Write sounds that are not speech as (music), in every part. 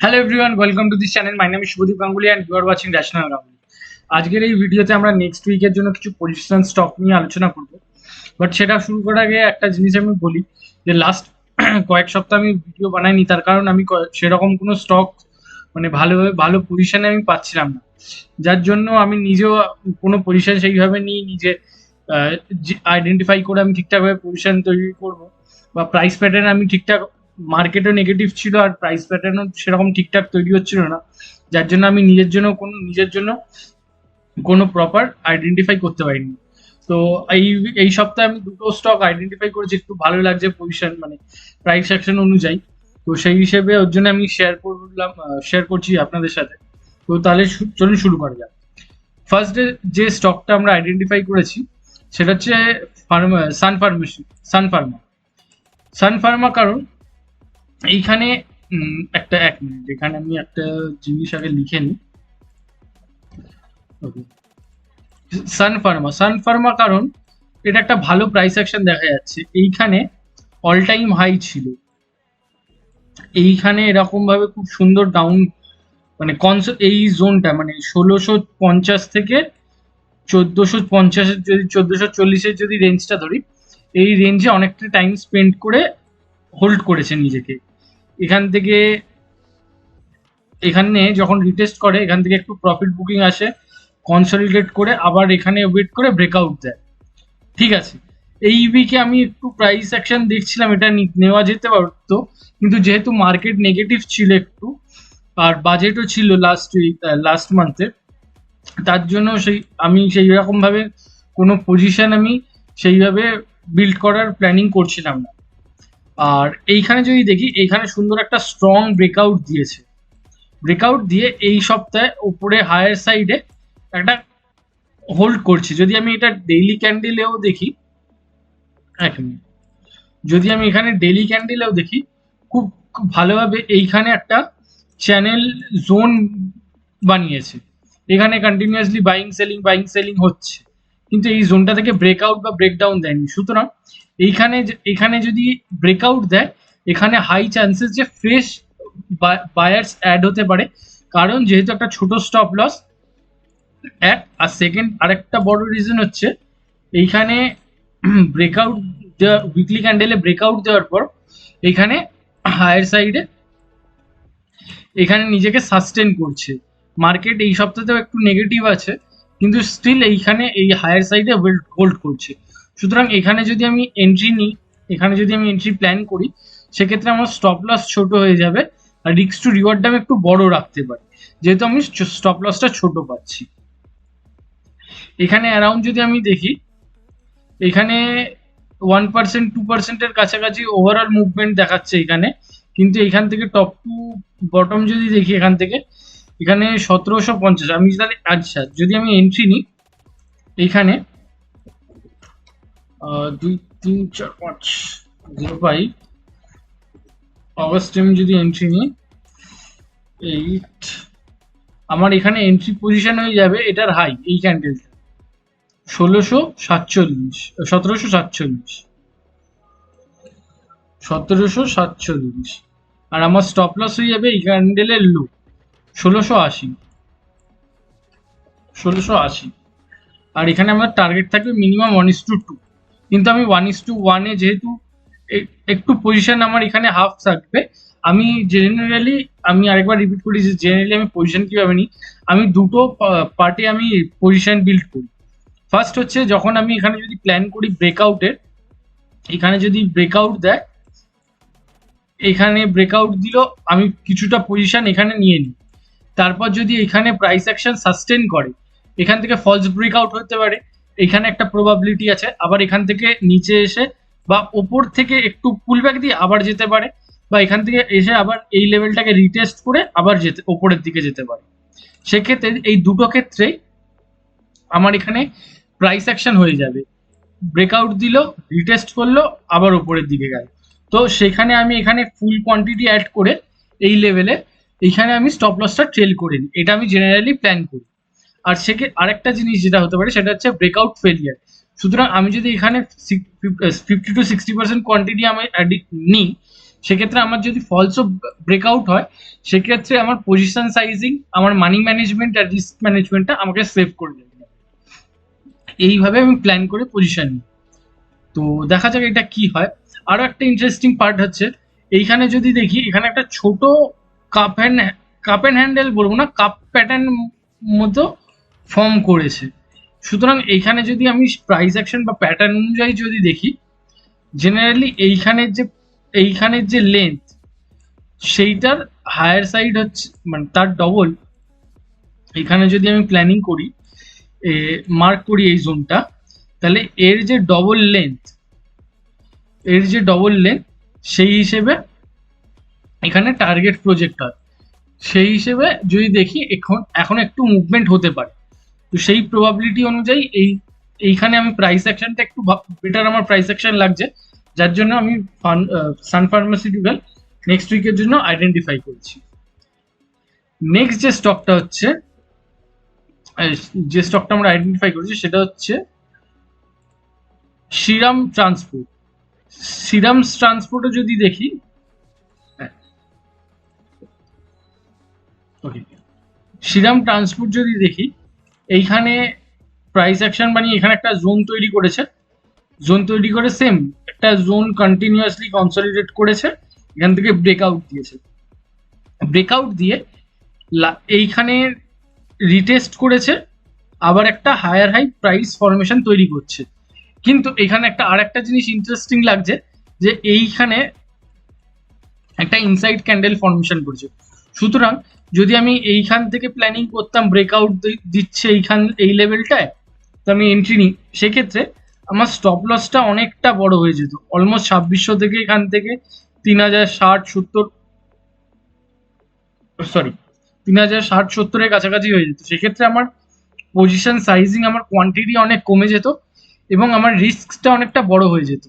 Hello everyone welcome to this channel my name Shubhadeep Ganguly and you are watching national Ganguly আজকের এই ভিডিওতে আমরা next উইকের জন্য কিছু পজিশন স্টক নিয়ে আলোচনা করব। বাট সেটা শুরু করার আগে একটা জিনিস আমি বলি যে লাস্ট (clears throat) কয়েক সপ্তাহ আমি ভিডিও বানাইনি, তার কারণ আমি সেরকম কোনো স্টক মানে ভালোভাবে, ভালো পজিশনে আমি পাচ্ছিলাম না। যার জন্য আমি নিজেও কোনো পজিশন সেইভাবে নিয়ে নিজে আইডেন্টিফাই করে আমি ঠিকঠাকভাবে পজিশন তৈরি করব বা প্রাইস প্যাটার্ন আমি ঠিকঠাক মার্কেটও নেগেটিভ ছিল আর প্রাইস প্যাটার্নও সেরকম ঠিকঠাক তৈরি হচ্ছিল না। যার জন্য আমি নিজের জন্য কোনো, নিজের জন্য কোনো প্রপার আইডেন্টিফাই করতে পারিনি। তো এই এই সপ্তাহে আমি দুটো স্টক আইডেন্টিফাই করেছি, একটু ভালো লাগছে পজিশন মানে প্রাইস অ্যাকশন অনুযায়ী। তো সেই হিসেবে ওর জন্য আমি শেয়ার করলাম শেয়ার করছি আপনাদের সাথে। তো তাহলে চলুন শুরু করা যাক। ফার্স্ট যে স্টকটা আমরা আইডেন্টিফাই করেছি, সেটা হচ্ছে pharma Sun pharmacy Sun Pharma Sun Pharma কারণ এইখানে একটা এক মিনিট এখানে আমি একটা জিনিস আগে লিখে নিই। সান ফার্মা সান ফার্মা কারণ, এটা একটা ভালো প্রাইস অ্যাকশন দেখা যাচ্ছে। এইখানে অল টাইম হাই ছিল। এইখানে এরকম ভাবে খুব সুন্দর ডাউন মানে কনস এই জোনটা মানে ষোলোশো পঞ্চাশ থেকে চোদ্দোশো পঞ্চাশের যদি চোদ্দোশো চল্লিশের যদি রেঞ্জটা ধরি, এই রেঞ্জে অনেকটা টাইম স্পেন্ড করে হোল্ড করেছে নিজেকে। এখান থেকে এখানে যখন রিটেস্ট করে, এখান থেকে একটু প্রফিট বুকিং আসে কনসলিডেট করে আবার এখানে ওয়েট করে ব্রেকআউট দেয়। ঠিক আছে? এই উইকে আমি একটু প্রাইস অ্যাকশন দেখছিলাম, এটা নেওয়া যেতে পারতো, কিন্তু যেহেতু মার্কেট নেগেটিভ ছিল একটু, আর বাজেটও ছিল লাস্ট উইক লাস্ট মান্থে তার জন্য সেই, আমি সেই রকমভাবে কোনো পজিশন আমি সেইভাবে বিল্ড করার প্ল্যানিং করছিলাম না। আর এইখানে যদি দেখি, এইখানে সুন্দর একটা স্ট্রং ব্রেকআউট দিয়েছে। ব্রেকআউট দিয়ে এই সপ্তাহে উপরে হায়ার সাইডে একটা হোল্ড করছে। যদি আমি এটা ডেইলি ক্যান্ডেলেও দেখি, এক মিনিট যদি আমি এখানে ডেইলি ক্যান্ডেলেও দেখি, খুব ভালোভাবে এইখানে একটা চ্যানেল জোন বানিয়েছে। এখানে continuously buying selling buying selling হচ্ছে। কিন্তু এই জোনটা থেকে ব্রেকআউট বা ব্রেকডাউন দেয়নি। সুতরাং এইখানে এখানে যদি ব্রেকআউট দেয়, এখানে হাই চান্সেস যে ফ্রেশ বায়ার্স অ্যাড হতে পারে। কারণ যেহেতু একটা ছোট স্টপ লস এক, আর সেকেন্ড আরেকটা বড় রিজন হচ্ছে, এইখানে ব্রেকআউট দেওয়া উইকলি ক্যান্ডেলে ব্রেকআউট দেওয়ার পর এখানে হায়ার সাইডে এখানে নিজেকে সাস্টেন করছে। মার্কেট এই সপ্তাহেও একটু নেগেটিভ আছে। কিন্তু স্টিল এইখানে এই হায়ার সাইডে হোল্ড করছে। সুতরাং এখানে যদি আমি এন্ট্রি নিই, এখানে যদি আমি এন্ট্রি প্ল্যান করি, সেক্ষেত্রে আমার স্টপ লস ছোট হয়ে যাবে আর রিক্স টু রিওয়ার্ডটা আমি একটু বড় রাখতে পারি। যেহেতু আমি স্টপ লসটা ছোট পাচ্ছি। এখানে অ্যারাউন্ড যদি আমি দেখি, এখানে ওয়ান পার্সেন্ট টু পার্সেন্টের কাছাকাছি ওভারঅল মুভমেন্ট দেখাচ্ছে এখানে। কিন্তু এখান থেকে টপ টু বটম যদি দেখি এখান থেকে এখানে সতেরোশো পঞ্চাশ। আমি তাহলে আচ্ছা যদি আমি এন্ট্রি নিই, এইখানে দুই, তিন, চার, পাঁচ, জিরো ফাইভ অগস্ট আমি যদি এন্ট্রি নিই এইট আমার এখানে এন্ট্রি পজিশন হয়ে যাবে এটার হাই এই ক্যান্ডেলটা ষোলোশো সাতচল্লিশ সতেরোশো সাতচল্লিশ। সতেরোশো সাতচল্লিশ। আর আমার স্টপ লস হয়ে যাবে এই ক্যান্ডেলের লো ষোলোশো আশি। ষোলোশো আশি। আর এখানে আমার টার্গেট থাকবে minimum one is to two কিন্তু আমি ওয়ান ইস টু ওয়ানে যেহেতু একটু পজিশন আমার এখানে হাফ থাকবে, আমি জেনারেলি আমি আরেকবার রিপিট করি যে জেনারেলি আমি পজিশন কীভাবে নিই? আমি দুটো পার্টে আমি পজিশন বিল্ড করি। ফার্স্ট হচ্ছে যখন আমি এখানে যদি প্ল্যান করি ব্রেকআউটের এখানে যদি ব্রেকআউট দেয়, এখানে ব্রেকআউট দিল, আমি কিছুটা পজিশন এখানে নিয়ে নিই। তারপর যদি এখানে প্রাইস অ্যাকশন সাস্টেন করে, এখান থেকে ফলস ব্রেকআউট হতে পারে, এখানে একটা প্রবাবিলিটি আছে, আবার এখান থেকে নিচে এসে বা ওপর থেকে একটু পুলব্যাক দিয়ে আবার যেতে পারে, বা এখান থেকে এসে আবার এই লেভেলটাকে রিটেস্ট করে আবার যেতে ওপরের দিকে যেতে পারে। সেক্ষেত্রে এই দুটো ক্ষেত্রেই আমার এখানে প্রাইস অ্যাকশন হয়ে যাবে। ব্রেকআউট দিল রিটেস্ট করল, আবার ওপরের দিকে গেল। তো সেখানে আমি এখানে ফুল কোয়ান্টিটি অ্যাড করে এই লেভেলে এইখানে আমি স্টপ লসটা ট্রেল করে নিই এটা আমি জেনারেলি প্ল্যান করি। আর সেকে, আরেকটা জিনিস যেটা হতে পারে, সেটা হচ্ছে ব্রেকআউট ফেলিয়ার সুতরাং আমি যদি এখানে fifty to sixty percent quantity আমি নিই, সেক্ষেত্রে আমার যদি ফলসও ব্রেকআউট হয়, সেক্ষেত্রে আমার পজিশন সাইজিং আমার মানি ম্যানেজমেন্ট আর রিস্ক ম্যানেজমেন্টটা আমাকে সেভ করে দেবে। এইভাবে আমি প্ল্যান করে পজিশন নিই। তো দেখা যাক এটা কি হয়। আরও একটা ইন্টারেস্টিং পার্ট হচ্ছে, এইখানে যদি দেখি, এখানে একটা ছোট cup hand cup and handle বলব না কাপ প্যাটার্ন মতো ফর্ম করেছে। সুতরাং এইখানে যদি আমি প্রাইস অ্যাকশন বা প্যাটার্ন অনুযায়ী যদি দেখি জেনারেলি এইখানের যে এইখানের যে লেন্থ সেইটার হায়ার সাইড হচ্ছে মানে তার ডবল এখানে যদি আমি প্ল্যানিং করি মার্ক করি এই জোনটা তাহলে এর যে ডবল লেন্থ এর যে ডবল লেন্থ সেই হিসেবে এখানে টার্গেট প্রজেক্ট হয়। সেই হিসেবে যদি দেখি এখন এখন একটু মুভমেন্ট হতে পারে। তো সেই প্রবাবিলিটি অনুযায়ী এই, এইখানে আমি প্রাইস অ্যাকশনটা একটু বেটার আমার প্রাইস অ্যাকশন লাগছে। যার জন্য আমি সান ফার্মাসিউটিক্যাল নেক্সট উইকের জন্য আইডেন্টিফাই করছি। নেক্সট যে স্টকটা হচ্ছে যে স্টকটা আমরা আইডেন্টিফাই করেছি সেটা হচ্ছে শ্রীরাম ট্রান্সপোর্ট শ্রীরাম ট্রান্সপোর্টে যদি দেখি ওকে সিরাম ট্রান্সপোর্ট যদি দেখি, এইখানে প্রাইস অ্যাকশন বানিয়ে এখানে একটা জোন তৈরি করেছে। জোন তৈরি করে সেম একটা জোন কন্টিনিউয়াসলি কনসলিডেট করেছে, এখান থেকে ব্রেকআউট দিয়েছে। ব্রেকআউট দিয়ে এইখানে রিটেস্ট করেছে, আবার একটা হায়ার হাই প্রাইস ফরমেশন তৈরি করছে। কিন্তু এখানে একটা আর একটা জিনিস ইন্টারেস্টিং লাগছে, যে এইখানে একটা ইনসাইড ক্যান্ডেল ফর্মেশন করছে। সুতরাং যদি আমি এইখান থেকে প্ল্যানিং করতাম ব্রেকআউট দিচ্ছে এইখান, এই লেভেলটায় তো আমি এন্ট্রি নিই সেক্ষেত্রে আমার স্টপ লসটা অনেকটা বড় হয়ে যেত। অলমোস্ট ছাব্বিশশো থেকে এখান থেকে তিন হাজার ষাট সত্তর সরি তিন হাজার ষাট সত্তরের কাছাকাছি হয়ে যেত। সেক্ষেত্রে আমার পজিশন সাইজিং আমার কোয়ান্টিটি অনেক কমে যেত এবং আমার রিস্কটা অনেকটা বড় হয়ে যেত।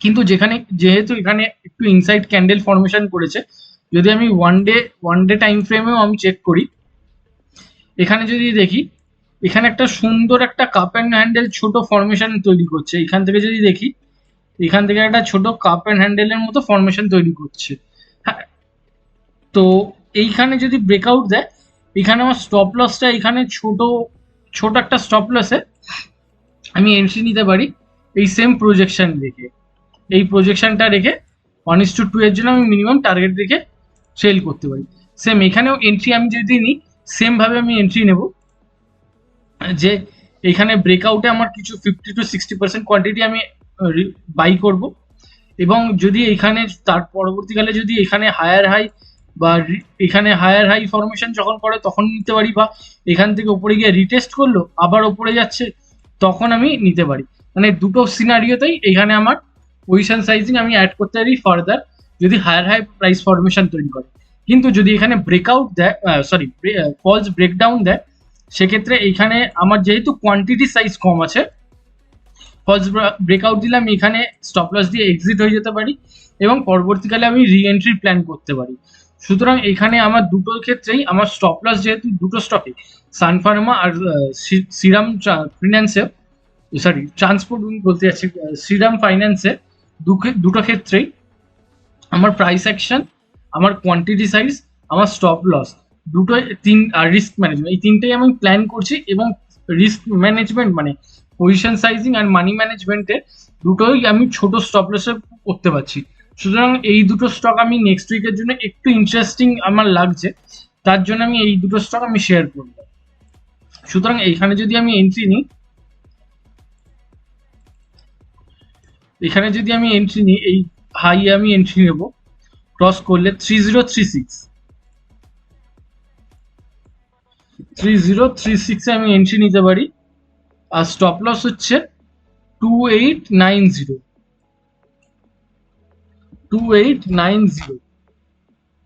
কিন্তু যেখানে, যেহেতু এখানে একটু ইনসাইড ক্যান্ডেল ফর্মেশন করেছে যদি আমি one day one day time ফ্রেমেও আমি চেক করি, এখানে যদি দেখি, এখানে একটা সুন্দর একটা কাপ অ্যান্ড হ্যান্ডেল ছোট ফর্মেশন তৈরি করছে। এখান থেকে যদি দেখি, এখান থেকে একটা ছোট কাপ অ্যান্ড হ্যান্ডেলের মতো ফর্মেশন তৈরি করছে। হ্যাঁ তো এইখানে যদি ব্রেকআউট দেয়, এখানে আমার স্টপ লসটা এখানে ছোট ছোট একটা স্টপ লসে আমি এন্ট্রি নিতে পারি এই সেম প্রজেকশন দেখে এই প্রজেকশনটা রেখে ওয়ান ইস টু টু এর জন্য আমি মিনিমাম টার্গেট রেখে সেল করতে পারি। সেম এখানেও এন্ট্রি আমি যদি নিই সেম ভাবে আমি এন্ট্রি নেব। যে এখানে ব্রেকআউটে আমার কিছু fifty to sixty percent quantity আমি বাই করব। এবং যদি এখানে, তার পরবর্তীকালে যদি এখানে হায়ার হাই বা এখানে হায়ার হাই ফরমেশন যখন করে তখন নিতে পারি বা এখান থেকে উপরে গিয়ে রিটেস্ট করল, আবার উপরে যাচ্ছে, তখন আমি নিতে পারি। মানে দুটো সিনারিওতেই এখানে আমার পজিশন সাইজিং আমি অ্যাড করতে পারি ফার্দার যদি হায়ার হাই প্রাইস ফরমেশন তৈরি করে। কিন্তু যদি এখানে ব্রেকআউট দেয় সরি ফলস ব্রেকডাউন দেয়, সেক্ষেত্রে এখানে আমার যেহেতু কোয়ান্টিটি সাইজ কম আছে ফলস ব্রেকআউট দিলে আমি এখানে স্টপ লস দিয়ে এক্সিট হয়ে যেতে পারি এবং পরবর্তীকালে আমি রি এন্ট্রি প্ল্যান করতে পারি। সুতরাং এখানে আমার দুটো ক্ষেত্রেই আমার স্টপ লস যেহেতু দুটো স্টকে সানফার্মা আর সিরাম ফিন্যান্সে সরি ট্রান্সপোর্ট বলতে যাচ্ছি শ্রীরাম ফাইন্যান্সে দুটো ক্ষেত্রেই আমার প্রাইস অ্যাকশন আমার কোয়ান্টিটি সাইজ আমার স্টপ লস দুটো তিন আর রিস্ক ম্যানেজমেন্ট এই তিনটেই আমি প্ল্যান করছি এবং রিস্ক ম্যানেজমেন্ট মানে পজিশন সাইজিং আর মানি ম্যানেজমেন্টে দুটোই আমি ছোট স্টপ লসে করতে পারছি। সুতরাং এই দুটো স্টক আমি নেক্সট উইকের জন্য একটু ইন্টারেস্টিং আমার লাগছে, তার জন্য আমি এই দুটো স্টক আমি শেয়ার করব। সুতরাং এইখানে যদি আমি এন্ট্রি নিই এখানে যদি আমি এন্ট্রি নিই, এই হাই আমি এন্ট্রি নেব। ক্রস করলে three zero three six three zero three সিক্সে আমি এন্ট্রি নিতে পারি। আর স্টপ লস হচ্ছে two eight nine zero two eight nine zero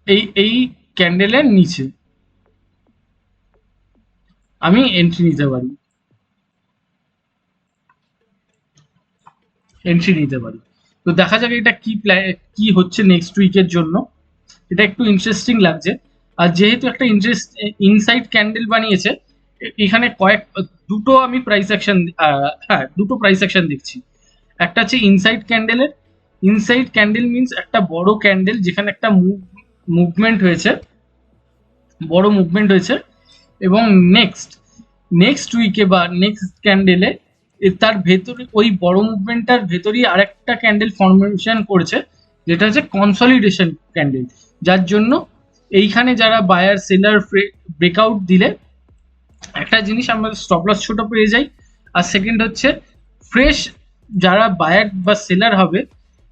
এই এই ক্যান্ডেলের নিচে। আমি এন্ট্রি নিতে পারি। এন্ট্রি নিতে পারি। তো দেখা যাক এটা কি কি হচ্ছে নেক্সট উইকের জন্য। এটা একটু ইন্টারেস্টিং লাগছে। আর যেহেতু একটা ইন্টারেস্ট ইনসাইড ক্যান্ডেল বানিয়েছে এখানে কয়েক, দুটো আমি প্রাইস অ্যাকশন হ্যাঁ দুটো প্রাইস অ্যাকশন দেখছি। একটা হচ্ছে ইনসাইড ক্যান্ডেলের ইনসাইড ক্যান্ডেল মিন্স একটা বড় ক্যান্ডেল যেখানে একটা মুভমেন্ট হয়েছে। বড় মুভমেন্ট হয়েছে। এবং নেক্সট নেক্সট উইকে বা নেক্সট ক্যান্ডেলে তার ভেতরে, ওই বড় মুভমেন্টটার ভেতরেই আরেকটা ক্যান্ডেল ফর্মেশন করেছে, যেটা হচ্ছে কনসলিডেশন ক্যান্ডেল যার জন্য এইখানে যারা বায়ার সেলার ব্রেকআউট দিলে, একটা জিনিস আমরা স্টপ লস ছোট পেয়ে যাই, আর সেকেন্ড হচ্ছে ফ্রেশ যারা বায়ার বা সেলার হবে,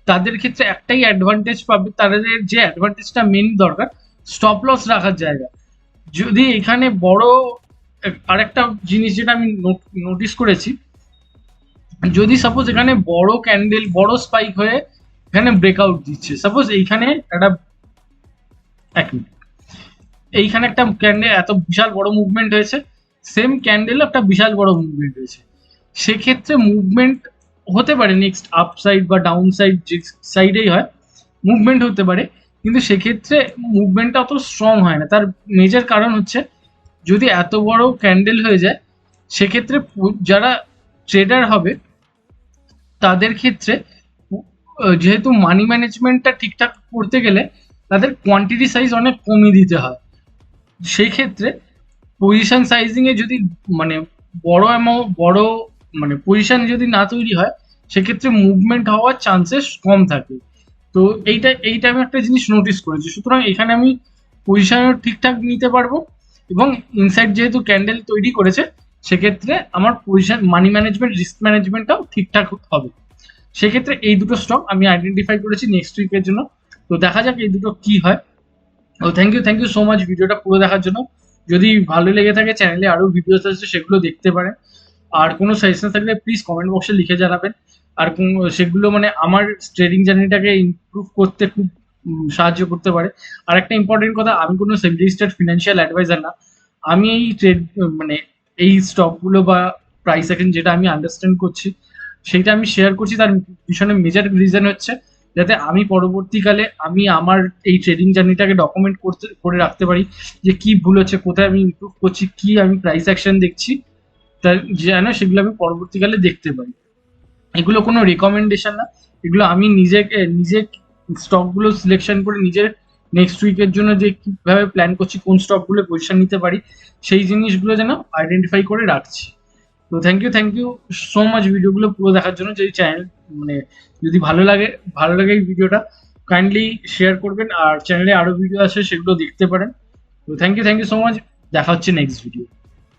তাদের ক্ষেত্রে একটাই অ্যাডভান্টেজ পাবে, তাদের যে অ্যাডভান্টেজটা মেন দরকার স্টপ লস রাখার জায়গা। যদি এখানে বড়, আরেকটা জিনিস যেটা আমি নোটিস করেছি যদি সাপোজ এখানে বড় ক্যান্ডেল বড় স্পাইক হয়ে এখানে ব্রেকআউট দিচ্ছে সাপোজ এইখানে একটা এক এইখানে একটা ক্যান্ডেল এত বিশাল বড় মুভমেন্ট হয়েছে সেম ক্যান্ডেল একটা বিশাল বড় মুভমেন্ট হয়েছে, সেক্ষেত্রে মুভমেন্ট হতে পারে নেক্সট আপ সাইড বা ডাউন সাইড যে সাইডেই হয় মুভমেন্ট হতে পারে, কিন্তু সেক্ষেত্রে মুভমেন্টটা অত স্ট্রং হয় না, তার মেজর কারণ হচ্ছে যদি এত বড় ক্যান্ডেল হয়ে যায়, সেক্ষেত্রে যারা ট্রেডার হবে তাদের ক্ষেত্রে যেহেতু মানি ম্যানেজমেন্টটা ঠিকঠাক করতে গেলে তাদের কোয়ান্টিটি সাইজ অনেক কমিয়ে দিতে হয়। সেই ক্ষেত্রে পজিশন সাইজিংয়ে যদি মানে বড় অ্যামাউন্ট বড় মানে পজিশন যদি না তৈরি হয়, সেক্ষেত্রে মুভমেন্ট হওয়ার চান্সেস কম থাকে। তো এইটা এইটা আমি একটা জিনিস নোটিস করেছি। সুতরাং এখানে আমি পজিশন ঠিকঠাক নিতে পারব এবং ইনসাইড যেহেতু ক্যান্ডেল তৈরি করেছে সেক্ষেত্রে আমার পজিশন মানি ম্যানেজমেন্ট রিস্ক ম্যানেজমেন্টটাও ঠিকঠাক হবে। সেক্ষেত্রে এই দুটো স্টক আমি আইডেন্টিফাই করেছি নেক্সট উইকের জন্য। তো দেখা যাক এই দুটো কি হয়। ও thank you thank you so much ভিডিওটা পুরো দেখার জন্য। যদি ভালো লেগে থাকে চ্যানেলে আরও ভিডিওস আছে সেগুলো দেখতে পারেন। আর কোনো সাজেশন থাকলে প্লিজ কমেন্ট বক্সে লিখে জানাবেন। আর সেগুলো মানে আমার ট্রেডিং জার্নিটাকে ইমপ্রুভ করতে খুব সাহায্য করতে পারে। আর একটা ইম্পর্টেন্ট কথা, আমি কোনো সেমি রেজিস্টার্ড ফিনান্সিয়াল অ্যাডভাইজার না। আমি এই ট্রেড মানে এই স্টকগুলো বা প্রাইস এখন যেটা আমি আন্ডারস্ট্যান্ড করছি, সেইটা আমি শেয়ার করছি। তার পিছনে মেজর রিজন হচ্ছে যাতে আমি পরবর্তীকালে আমি আমার এই ট্রেডিং জার্নিটাকে ডকুমেন্ট করতে, করে রাখতে পারি যে কি ভুল হচ্ছে, কোথায় আমি ইমপ্রুভ করছি, কি আমি প্রাইস অ্যাকশন দেখছি, তার যেন সেগুলো আমি পরবর্তীকালে দেখতে পারি এগুলো কোনো রেকমেন্ডেশন না। এগুলো আমি নিজেকে নিজে স্টকগুলো সিলেকশন করে নিজের নেক্সট উইকের জন্য যে কীভাবে প্ল্যান করছি, কোন স্টকগুলো পজিশন নিতে পারি, সেই জিনিসগুলো যেন আইডেন্টিফাই করে রাখছি। তো thank you thank you so much ভিডিওগুলো পুরো দেখার জন্য। যে চ্যানেল মানে যদি ভালো লাগে ভালো লাগে এই ভিডিওটা কাইন্ডলি শেয়ার করবেন। আর চ্যানেলে আরও ভিডিও আছে সেগুলো দেখতে পারেন। তো thank you thank you so much দেখা হচ্ছে নেক্সট ভিডিও